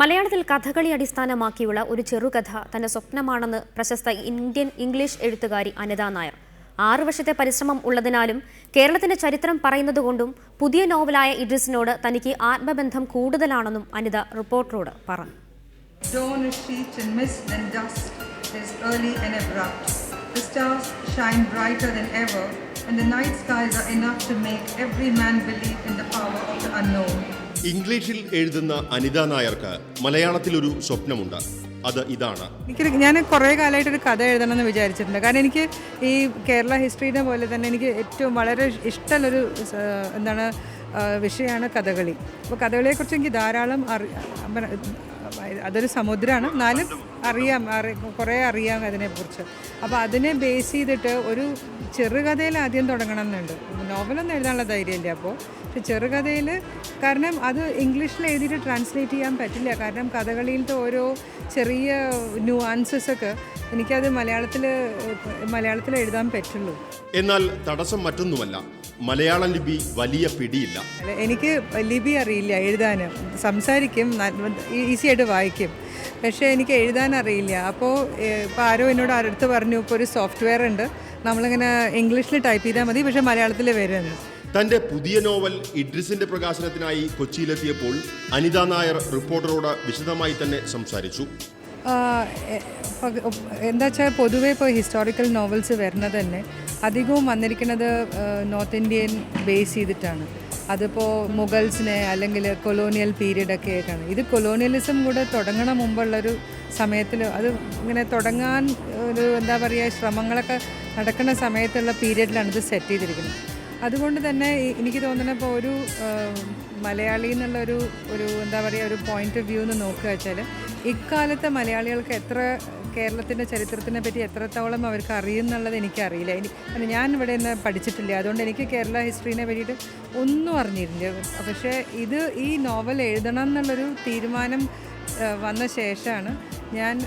മലയാളത്തിൽ കഥകളി അടിസ്ഥാനമാക്കിയുള്ള ഒരു ചെറുകഥ തന്റെ സ്വപ്നമാണെന്ന് പ്രശസ്ത ഇന്ത്യൻ ഇംഗ്ലീഷ് എഴുത്തുകാരി അനിത നായർ ആറു വർഷത്തെ പരിശ്രമം ഉള്ളതിനാലും കേരളത്തിന്റെ ചരിത്രം പറയുന്നതുകൊണ്ടും പുതിയ നോവലായ ഇഡ്രിസിനോട് തനിക്ക് ആത്മബന്ധം കൂടുതലാണെന്നും അനിത റിപ്പോർട്ടറോട് പറഞ്ഞു. The stars shine brighter than ever, and the night skies are enough to make every man believe in the power of the unknown. ഇംഗ്ലീഷിൽ എഴുതുന്ന അനിത നായർക്ക് മലയാളത്തിൽ ഒരു സ്വപ്നമുണ്ട്. അത് ഇതാണ്. എനിക്ക് ഞാൻ കുറേ കാലമായിട്ട് ഒരു കഥ എഴുതണം എന്ന് വിചാരിച്ചിട്ടുണ്ട്. കാരണം എനിക്ക് ഈ കേരള ഹിസ്റ്ററിനെ പോലെ തന്നെ എനിക്ക് ഏറ്റവും വളരെ ഇഷ്ടമുള്ളൊരു എന്താണ് വിഷയമാണ് കഥകളി. അപ്പോൾ കഥകളിയെക്കുറിച്ച് എനിക്ക് ധാരാളം അറി അതൊരു സമുദ്രമാണ്. എന്നാലും അറിയാം അറി കുറേ അറിയാം അതിനെക്കുറിച്ച്. അപ്പോൾ അതിനെ ബേസ് ചെയ്തിട്ട് ഒരു ചെറുകഥയിൽ ആദ്യം തുടങ്ങണം എന്നുണ്ട് നോവലൊന്നും എഴുതാനുള്ള ധൈര്യമില്ല. അപ്പോൾ ചെറുകഥയിൽ കാരണം അത് ഇംഗ്ലീഷിൽ എഴുതിയിട്ട് ട്രാൻസ്ലേറ്റ് ചെയ്യാൻ പറ്റില്ല. കാരണം കഥകളിയിലത്തെ ഓരോ ചെറിയ ന്യൂആൻസസൊക്കെ എനിക്കത് മലയാളത്തിൽ മലയാളത്തിൽ എഴുതാൻ പറ്റുള്ളൂ. എന്നാൽ തടസ്സം മറ്റൊന്നുമല്ല. മലയാളം ലിപി വലിയ പിടിയില്ല. എനിക്ക് ലിപി അറിയില്ല എഴുതാൻ സംസാരിക്കും ഈസി ആയിട്ട് വായിക്കും. പക്ഷേ എനിക്ക് എഴുതാൻ അറിയില്ല. അപ്പോൾ ഇപ്പോൾ ആരോ എന്നോട് അടുത്ത് പറഞ്ഞു ഇപ്പോൾ ഒരു സോഫ്റ്റ്വെയർ ഉണ്ട്. നമ്മളിങ്ങനെ ഇംഗ്ലീഷിൽ ടൈപ്പ് ചെയ്താൽ മതി. പക്ഷേ മലയാളത്തിൽ വരുമെന്ന് തന്റെ പുതിയ നോവൽ ഇഡ്രിസിന്റെ പ്രകാശനത്തിനായി കൊച്ചിയിലെത്തിയപ്പോൾ അനിത നായർ റിപ്പോർട്ടറോട് വിശദമായി തന്നെ സംസാരിച്ചു. എന്താ വെച്ചാൽ പൊതുവേ ഇപ്പോൾ ഹിസ്റ്റോറിക്കൽ നോവൽസ് വരുന്നത് തന്നെ അധികവും വന്നിരിക്കുന്നത് നോർത്ത് ഇന്ത്യൻ ബേസ് ചെയ്തിട്ടാണ്. അതിപ്പോൾ മുഗൾസിനെ അല്ലെങ്കിൽ കൊളോണിയൽ പീരീഡ് ഒക്കെ ആയിട്ടാണ് ഇത് കൊളോണിയലിസം കൂടെ തുടങ്ങണ മുമ്പുള്ളൊരു സമയത്തിൽ അത് ഇങ്ങനെ തുടങ്ങാൻ ഒരു എന്താ പറയുക ശ്രമങ്ങളൊക്കെ നടക്കുന്ന സമയത്തുള്ള പീരീഡിലാണ് ഇത് സെറ്റ് ചെയ്തിരിക്കുന്നത്. അതുകൊണ്ട് തന്നെ എനിക്ക് തോന്നുന്ന ഇപ്പോൾ ഒരു മലയാളി എന്നുള്ള ഒരു എന്താ പറയുക ഒരു പോയിന്റ് ഓഫ് വ്യൂ എന്ന് നോക്കുക വെച്ചാൽ ഇക്കാലത്തെ മലയാളികൾക്ക് എത്ര കേരളത്തിന്റെ ചരിത്രത്തിനെ പറ്റി എത്രത്തോളം അവർക്ക് അറിയുന്നുള്ളത് എനിക്കറിയില്ല. എനിക്ക് ഞാൻ ഇവിടെ നിന്ന് പഠിച്ചിട്ടില്ല. അതുകൊണ്ട് എനിക്ക് കേരള ഹിസ്റ്ററിനെ പറ്റിയിട്ട് ഒന്നും അറിഞ്ഞിരുന്നില്ല. പക്ഷേ ഇത് ഈ നോവൽ എഴുതണം എന്നുള്ളൊരു തീരുമാനം വന്ന ശേഷമാണ് ഞാൻ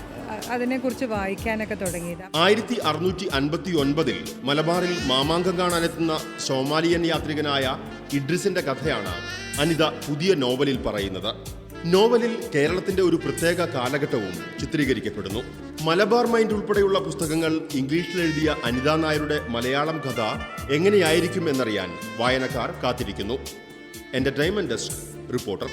അതിനെക്കുറിച്ച് വായിക്കാനൊക്കെ തുടങ്ങിയത്. ആയിരത്തി അറുന്നൂറ്റി അൻപത്തി ഒൻപതിൽ മലബാറിൽ മാമാങ്കം കാണാനെത്തുന്ന സോമാലിയൻ യാത്രികനായ ഇഡ്രിസിന്റെ കഥയാണ് അനിത പുതിയ നോവലിൽ പറയുന്നത്. നോവലിൽ കേരളത്തിന്റെ ഒരു പ്രത്യേക കാലഘട്ടവും ചിത്രീകരിക്കപ്പെടുന്നു. മലബാർ മൈൻഡ് ഉൾപ്പെടെയുള്ള പുസ്തകങ്ങൾ ഇംഗ്ലീഷിൽ എഴുതിയ അനിത നായരുടെ മലയാളം കഥ എങ്ങനെയായിരിക്കും എന്നറിയാൻ വായനക്കാർ കാത്തിരിക്കുന്നു. Entertainment desk reporter.